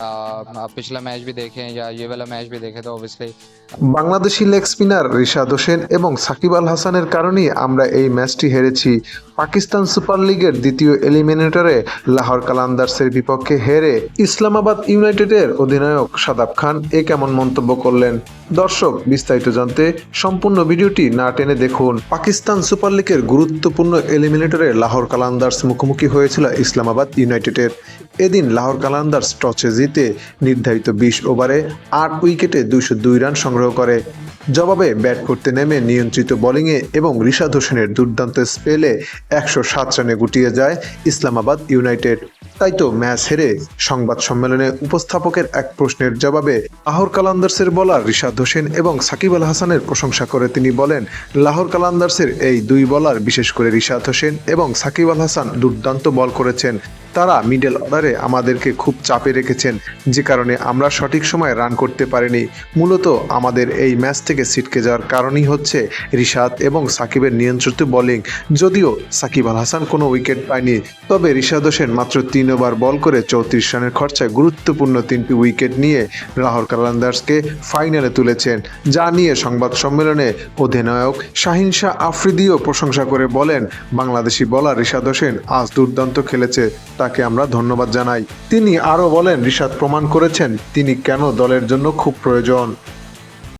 आ, पिछला मैच भी देखें या ये वाला मैच भी देखें तो obviously Bangladeshi leg spinner Rishad Hossain এবং সাকিব আল হাসানের কারণেই আমরা এই ম্যাচটি হেরেছি পাকিস্তান সুপার লিগের দ্বিতীয় এলিমিনেটরে লাহোর কালান্দার্সের বিপক্ষে হেরে ইসলামাবাদ ইউনাইটেডের অধিনায়ক সাদাব খান এ কেমন মন্তব্য করলেন? দর্শক, বিস্তারিত জানতে সম্পূর্ণ ভিডিওটি না টেনে দেখুন। পাকিস্তান সুপার লিগের গুরুত্বপূর্ণ এলিমিনেটরে লাহোর কালান্দার্স মুখোমুখি হয়েছিল ইসলামাবাদ ইউনাইটেডের। এদিন লাহোর কালান্দার্স টসে জিতে নির্ধারিত বিশ ওভারে আট উইকেটে দুইশো দুই রান সংগ্রহ করে। জবাবে ব্যাট করতে নেমে নিয়ন্ত্রিত বোলিংয়ে এবং রিশাদ হোসেনের দুর্দান্ত স্পেলে একশো সাত রানে গুটিয়ে যায় ইসলামাবাদ ইউনাইটেড। তাই তো ম্যাচ হেরে সংবাদ সম্মেলনে উপস্থাপকের এক প্রশ্নের জবাবে লাহোর কালান্দার্সের বলার রিশাদ হোসেন এবং সাকিব আল হাসানের প্রশংসা করে তিনি বলেন, লাহোর কালান্দার্সের এই দুই বলার, বিশেষ করে রিশাদ হোসেন এবং সাকিব আল হাসান দুর্দান্ত বল করেছেন। তারা মিডল অর্ডারে আমাদেরকে খুব চাপে রেখেছেন, যে কারণে আমরা সঠিক সময়ে রান করতে পারিনি। মূলত আমাদের এই ম্যাচ থেকে ছিটকে যাওয়ার কারণই হচ্ছে রিশাদ এবং সাকিবের নিয়ন্ত্রিত বোলিং যদিও সাকিব আল হাসান কোনো উইকেট পায়নি, তবে রিশাদ হোসেন মাত্র তিন ওভার বল করে চৌত্রিশ রানের খরচায় গুরুত্বপূর্ণ তিনটি উইকেট নিয়ে রাহুল কালান্দার্সকে ফাইনালে তুলেছেন, যা নিয়ে সংবাদ সম্মেলনে অধিনায়ক শাহিন শাহ আফ্রিদিও প্রশংসা করে বলেন, বাংলাদেশি বলার রিশাদ হোসেন আজ দুর্দান্ত খেলেছে। তাকে আমরা ধন্যবাদ জানাই। তিনি আরও বলেন, রিশাদ প্রমাণ করেছেন, তিনি কেন দলের জন্য খুব প্রয়োজন।